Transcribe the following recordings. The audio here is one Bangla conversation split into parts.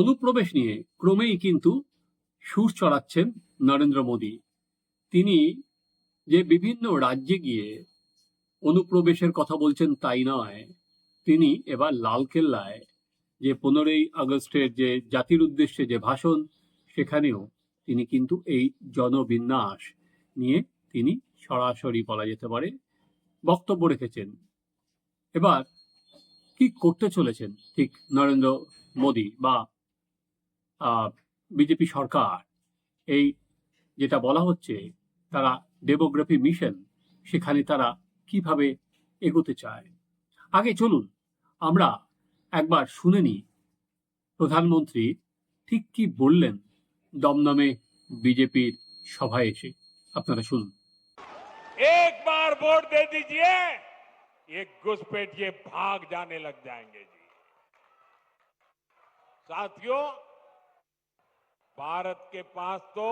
অনুপ্রবেশ নিয়ে ক্রমেই কিন্তু সুর চড়াচ্ছেন নরেন্দ্র মোদী। তিনি যে বিভিন্ন রাজ্যে গিয়ে অনুপ্রবেশের কথা বলছেন তাই নয়, তিনি এবার লালকেল্লায় যে পনেরোই আগস্টের যে জাতির উদ্দেশ্যে যে ভাষণ, সেখানেও তিনি কিন্তু এই জনবিন্যাস নিয়ে তিনি সরাসরি বলা যেতে পারে বক্তব্য রেখেছেন। এবার কি করতে চলেছেন ঠিক নরেন্দ্র মোদী বা বিজেপি সরকার এই যেটা বলা হচ্ছে তারা ডেমোগ্রাফি মিশন সেখানে তারা কিভাবে এগোতে চায় আগে চলুন আমরা একবার শুনে নিই প্রধানমন্ত্রী ঠিক কি বললেন দমদমে বিজেপির সভায় এসে আপনারা শুনুন एक बार वोट दे दीजिए ये घुसपैठिए भाग जाने लग जाएंगे जी साथियों भारत के पास तो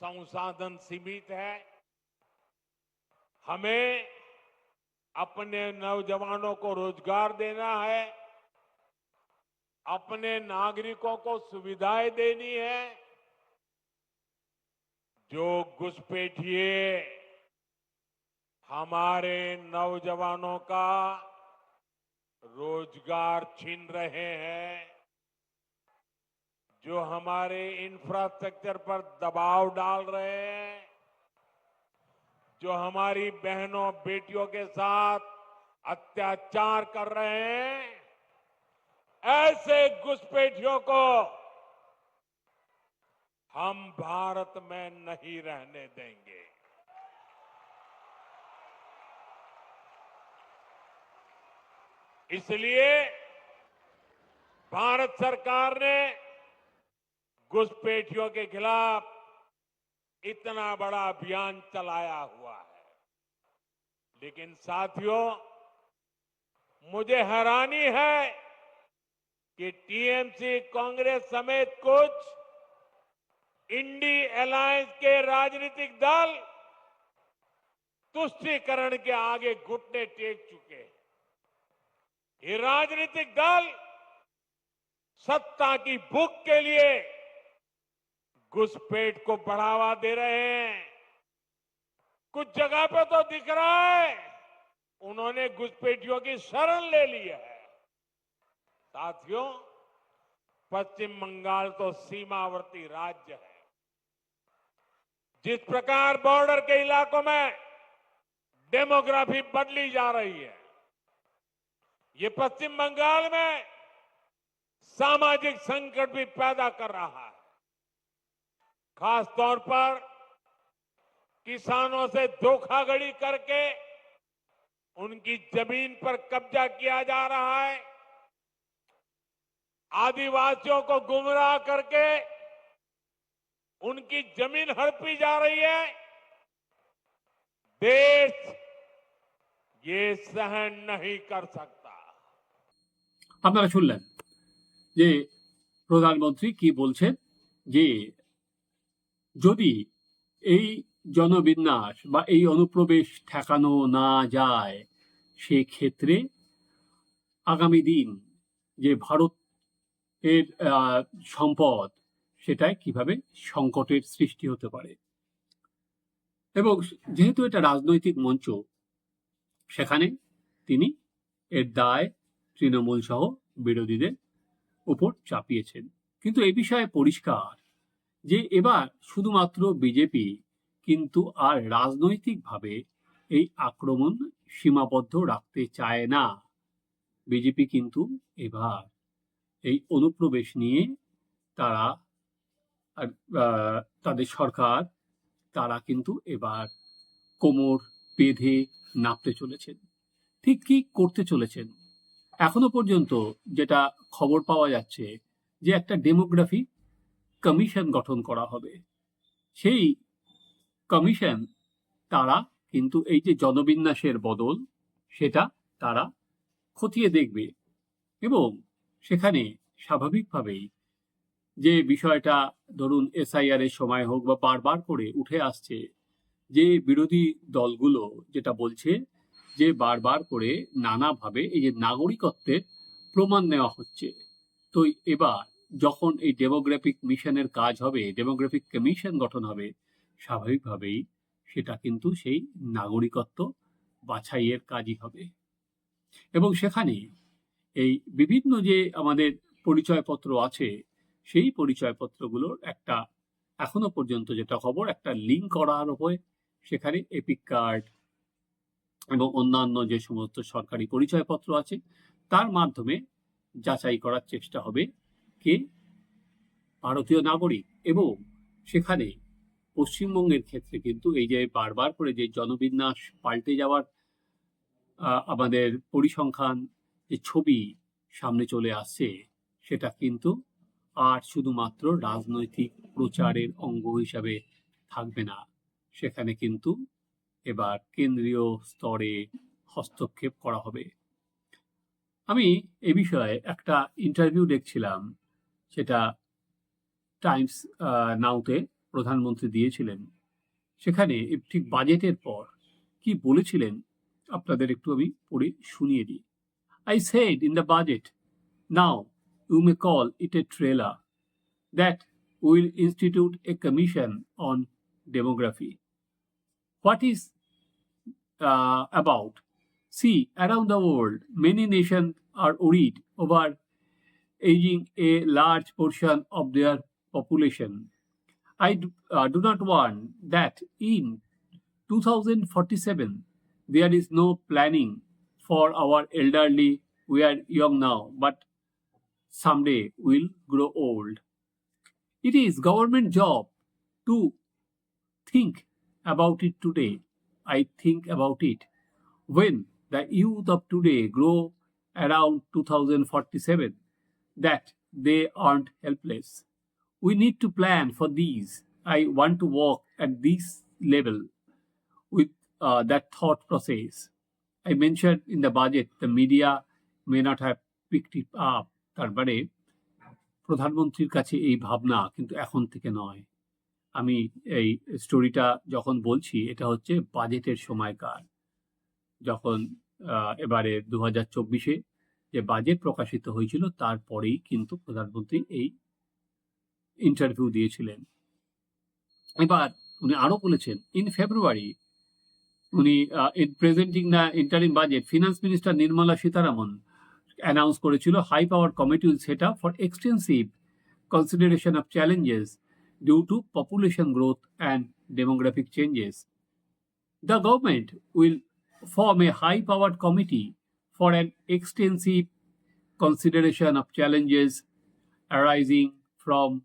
संसाधन सीमित है। हमें अपने नौजवानों को रोज़गार देना है। अपने नागरिकों को सुविधाएँ देनी है। जो घुसपैठिए हमारे नौजवानों का रोज़गार छीन रहे हैं जो हमारे इंफ्रास्ट्रक्चर पर दबाव डाल रहे हैं, जो हमारी बहनों बेटियों के साथ अत्याचार कर रहे हैं, ऐसे घुसपैठियों को हम भारत में नहीं रहने देंगे। इसलिए भारत सरकार ने घुसपैठियों के खिलाफ इतना बड़ा अभियान चलाया हुआ है। लेकिन साथियों, मुझे हैरानी है कि टीएमसी कांग्रेस समेत कुछ इंडी अलायंस के राजनीतिक दल तुष्टीकरण के आगे घुटने टेक चुके हैं। ये राजनीतिक दल सत्ता की भूख के लिए घुसपैठ को बढ़ावा दे रहे हैं। कुछ जगह पे तो दिख रहा है, उन्होंने घुसपैठियों की शरण ले ली है। साथियों, पश्चिम बंगाल तो सीमावर्ती राज्य है। जिस प्रकार बॉर्डर के इलाकों में डेमोग्राफी बदली जा रही है, ये पश्चिम बंगाल में सामाजिक संकट भी पैदा कर रहा है। खास तौर पर किसानों से धोखाधड़ी करके उनकी जमीन पर कब्जा किया जा रहा है आदिवासियों को गुमराह करके उनकी जमीन हड़पी जा रही है देश ये सहन नहीं कर सकता আপনারা শুনলেন যে প্রধানমন্ত্রী কি বলছেন যে যদি এই জনবিন্যাস বা এই অনুপ্রবেশ ঠেকানো না যায়, সেক্ষেত্রে আগামী দিন যে ভারত এর সম্পদ, সেটায় কীভাবে সংকটের সৃষ্টি হতে পারে? এবং যেহেতু এটা রাজনৈতিক মঞ্চ, সেখানে তিনি এর দায় তৃণমূল সহ বিরোধীদের উপর চাপিয়েছেন। কিন্তু এ বিষয়ে পরিষ্কার যে এবার শুধুমাত্র বিজেপি কিন্তু আর রাজনৈতিকভাবে এই আক্রমণ সীমাবদ্ধ রাখতে চায় না। বিজেপি কিন্তু এবার এই অনুপ্রবেশ নিয়ে তারা তাদের সরকার, তারা কিন্তু এবার কোমর বেঁধে নাপতে চলেছেন। ঠিক কি করতে চলেছেন? এখনও পর্যন্ত যেটা খবর পাওয়া যাচ্ছে যে একটা ডেমোগ্রাফি কমিশন গঠন করা হবে। সেই কমিশন, তারা কিন্তু এই যে জনবিন্যাসের বদল, সেটা তারা খতিয়ে দেখবে এবং সেখানে স্বাভাবিকভাবেই যে বিষয়টা ধরুন এসআইআর এর সময় হোক বা বারবার করে উঠে আসছে, যে বিরোধী দলগুলো যেটা বলছে যে বারবার করে নানাভাবে এই যে নাগরিকত্বের প্রমাণ নেওয়া হচ্ছে। তো এবার যখন এই ডেমোগ্রাফিক মিশনের কাজ হবে ডেমোগ্রাফিক কমিশন গঠন হবে, স্বাভাবিকভাবেই সেটা কিন্তু সেই নাগরিকত্ব বাছাইয়ের কাজই হবে। এবং সেখানে এই বিভিন্ন যে আমাদের পরিচয়পত্র আছে, সেই পরিচয়পত্রগুলোর একটা এখনও পর্যন্ত যেটা খবর, একটা লিঙ্ক করার উপরে সেখানে এপিক কার্ড এবং অন্যান্য যে সমস্ত সরকারি পরিচয়পত্র আছে, তার মাধ্যমে যাচাই করার চেষ্টা হবে। কে ভারতীয় নাগরিক এবং সেখানে পশ্চিমবঙ্গের ক্ষেত্রে কিন্তু এই যে বারবার করে যে জনবিন্যাস পাল্টে যাওয়ার আমাদের পরিসংখ্যান যে ছবি সামনে চলে আসছে, সেটা কিন্তু আর শুধুমাত্র রাজনৈতিক প্রচারের অঙ্গ হিসাবে থাকবে না। সেখানে কিন্তু এবার কেন্দ্রীয় স্তরে হস্তক্ষেপ করা হবে। আমি এ বিষয়ে একটা ইন্টারভিউ দেখছিলাম সেটা টাইমস নাউতে প্রধানমন্ত্রী দিয়েছিলেন। সেখানে ঠিক বাজেটের পর কি বলেছিলেন আপনাদের একটু আমি পড়ে শুনিয়ে দিই। I said in the budget now you may call it a trailer that will institute a commission on demography what is uh, see See, the world many nation are worried over aging a large portion of their population. I do, uh, do not want that in 2047 there is no planning for our elderly. We are young now, but someday we will grow old. It is government job to think about it today. I think about it. When the youth of today grow around 2047, that they aren't helpless. We need to plan for these. I want to work at this level with uh, that thought process. I mentioned in the budget the media may not have picked it up. তারপরে প্রধানমন্ত্রীর কাছে এই ভাবনা কিন্তু এখন থেকে নয় আমি এই স্টোরিটা যখন বলছি এটা হচ্ছে বাজেটের সময়কার যখন এবারে দু হাজার চব্বিশে যে বাজেট প্রকাশিত হয়েছিল তারপরেই কিন্তু প্রধানমন্ত্রী এই ইন্টারভিউ দিয়েছিলেন এবার উনি আরও বলেছেন ইন ফেব্রুয়ারি উনি in presenting the interim budget finance minister Nirmala Sitharaman announce করেছিল high power committee will set up for extensive consideration of challenges due to population growth and demographic changes. The government will form a high powered committee for an extensive consideration of challenges arising from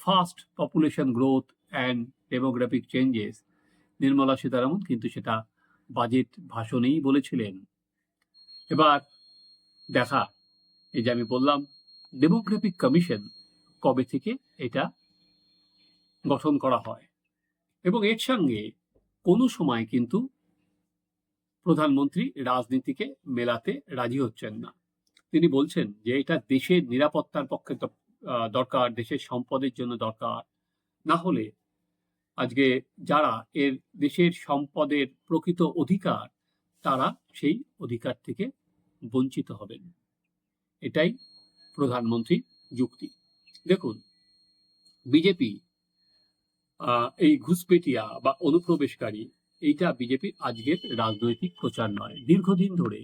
fast population growth and demographic changes. Nirmala Sitharaman কিন্তু সেটা বাজেট ভাষণেই বলেছিলেন এবার দেখা এই যে আমি বললাম ডেমোগ্রাফিক কমিশন কবে থেকে এটা গঠন করা হয় এবং এর সঙ্গে কোনো সময় কিন্তু প্রধানমন্ত্রী রাজনীতিকে মেলাতে রাজি হচ্ছেন না। তিনি বলছেন যে এটা দেশের নিরাপত্তার পক্ষে দরকার, দেশের সম্পদের জন্য দরকার। না হলে আজকে যারা এর, দেশের সম্পদের প্রকৃত অধিকার, তারা সেই অধিকার থেকে বঞ্চিত হবেন। এটাই প্রধানমন্ত্রীর যুক্তি। দেখুন, বিজেপি এই ঘুষপেটিয়া বা অনুপ্রবেশকারী এইটা বিজেপির আজকের রাজনৈতিক প্রচার নয়। দীর্ঘদিন ধরে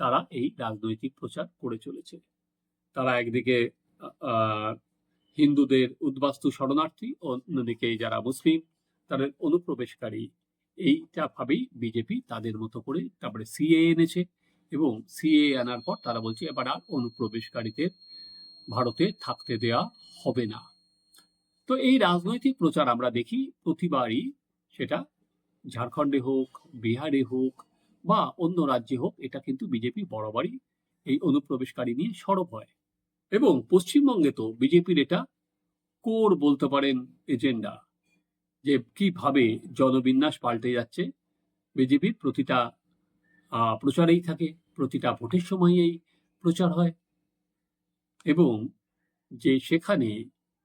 তারা এই রাজনৈতিক প্রচার করে চলেছে। তারা একদিকে হিন্দুদের উদ্বাস্তু শরণার্থী, অন্যদিকে যারা মুসলিম, তাদের অনুপ্রবেশকারী। এইটা ভাবেই বিজেপি তাদের মতো করে তারপরে সিএ এনেছে এবং সিএ আনার পর তারা বলছে, এবার আর অনুপ্রবেশকারীদের ভারতে থাকতে দেয়া হবে না। তো এই রাজনৈতিক প্রচার আমরা দেখি প্রতিবারই সেটা ঝাড়খণ্ডে হোক, বিহারে হোক বা অন্য রাজ্যে হোক, এটা কিন্তু বিজেপি বরাবরই এই অনুপ্রবেশকারী নিয়ে সরব হয়। এবং পশ্চিমবঙ্গে তো বিজেপির এটা কোর বলতে পারেন এজেন্ডা যে কীভাবে জনবিন্যাস পাল্টে যাচ্ছে। বিজেপির প্রতিটা প্রচারেই থাকে, প্রতিটা ভোটের সময়ই প্রচার হয়। এবং যে সেখানে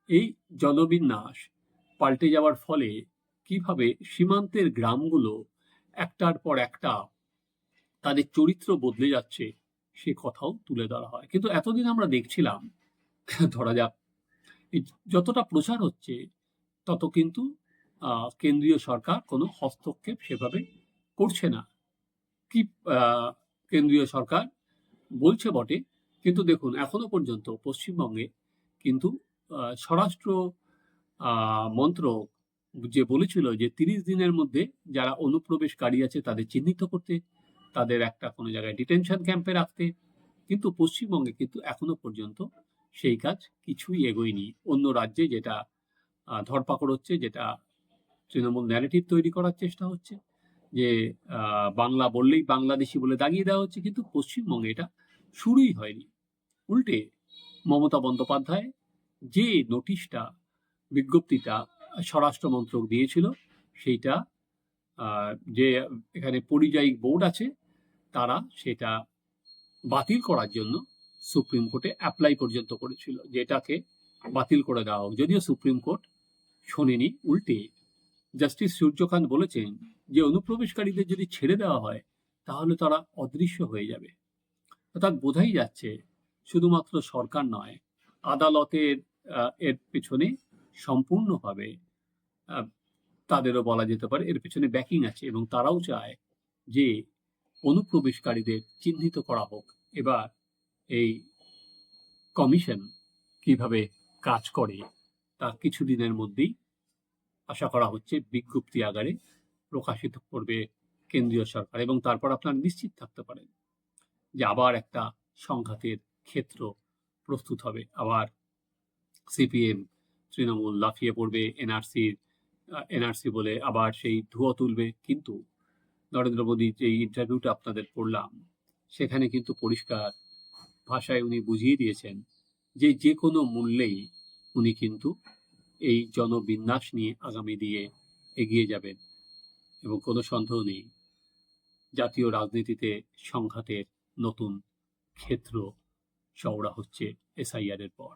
এই জনবিন্যাস পাল্টে যাওয়ার ফলে কীভাবে সীমান্তের গ্রামগুলো একটার পর একটা তাদের চরিত্র বদলে যাচ্ছে, সে কথাও তুলে ধরা হয়। কিন্তু এতদিন আমরা দেখছিলাম, ধরা যাক যতটা প্রচার হচ্ছে, তত কিন্তু কেন্দ্রীয় সরকার কোনো হস্তক্ষেপ সেভাবে করছে না। কি কেন্দ্রীয় সরকার বলছে বটে, কিন্তু দেখুন, এখনও পর্যন্ত পশ্চিমবঙ্গে কিন্তু স্বরাষ্ট্র মন্ত্রক যে বলেছিল যে তিরিশ দিনের মধ্যে যারা অনুপ্রবেশকারী আছে তাদের চিহ্নিত করতে, তাদের একটা কোনো জায়গায় ডিটেনশন ক্যাম্পে রাখতে। কিন্তু পশ্চিমবঙ্গে কিন্তু এখনও পর্যন্ত সেই কাজ কিছুই এগোয়নি। অন্য রাজ্যে যেটা ধরপাকড় হচ্ছে, যেটা তৃণমূল ন্যারেটিভ তৈরি করার চেষ্টা হচ্ছে, যে বাংলা বললেই বাংলাদেশি বলে দাগিয়ে দেওয়া হচ্ছে, কিন্তু পশ্চিমবঙ্গে এটা শুরুই হয়নি। উল্টে মমতা বন্দ্যোপাধ্যায় যে নোটিশটা বিজ্ঞপ্তিটা স্বরাষ্ট্র মন্ত্রক দিয়েছিল, সেইটা যে এখানে পরিযায়ী বোর্ড আছে, তারা সেটা বাতিল করার জন্য সুপ্রিম কোর্টে অ্যাপ্লাই পর্যন্ত করেছিল, যেটাকে বাতিল করে দেওয়া হোক। যদিও সুপ্রিম কোর্ট শোনেনি, উল্টে। জাস্টিস সূর্যকান্ত বলেছেন যে, অনুপ্রবেশকারীদের যদি ছেড়ে দেওয়া হয়, তাহলে তারা অদৃশ্য হয়ে যাবে। অর্থাৎ বোঝাই যাচ্ছে, শুধুমাত্র সরকার নয়, আদালতের এর পেছনে সম্পূর্ণভাবে তাদেরও বলা যেতে পারে এর পেছনে ব্যাকিং আছে এবং তারাও চায় যে অনুপ্রবেশকারীদের চিহ্নিত করা হোক। এবার এই কমিশন কীভাবে কাজ করে তা কিছুদিনের মধ্যেই আশা করা হচ্ছে বিজ্ঞপ্তি আকারে প্রকাশিত করবে কেন্দ্রীয় সরকার এবং তারপর আপনারা নিশ্চিত থাকতে পারেন যে আবার একটা সংঘাতের ক্ষেত্র প্রস্তুত হবে। আবার সিপিএম তৃণমূল লাফিয়ে পড়বে এনআরসির এনআরসি বলে আবার সেই ধুয়ো তুলবে। কিন্তু নরেন্দ্র মোদীর যে ইন্টারভিউটা আপনাদের পড়লাম, সেখানে কিন্তু পরিষ্কার ভাষায় উনি বুঝিয়ে দিয়েছেন যে যে কোনো মূল্যেই উনি কিন্তু এই জনবিন্যাস নিয়ে আগামী দিয়ে এগিয়ে যাবেন এবং কোনো সন্দেহ নেই, জাতীয় রাজনীতিতে সংঘাতের নতুন ক্ষেত্র চওড়া হচ্ছে এসআইআর এর পর।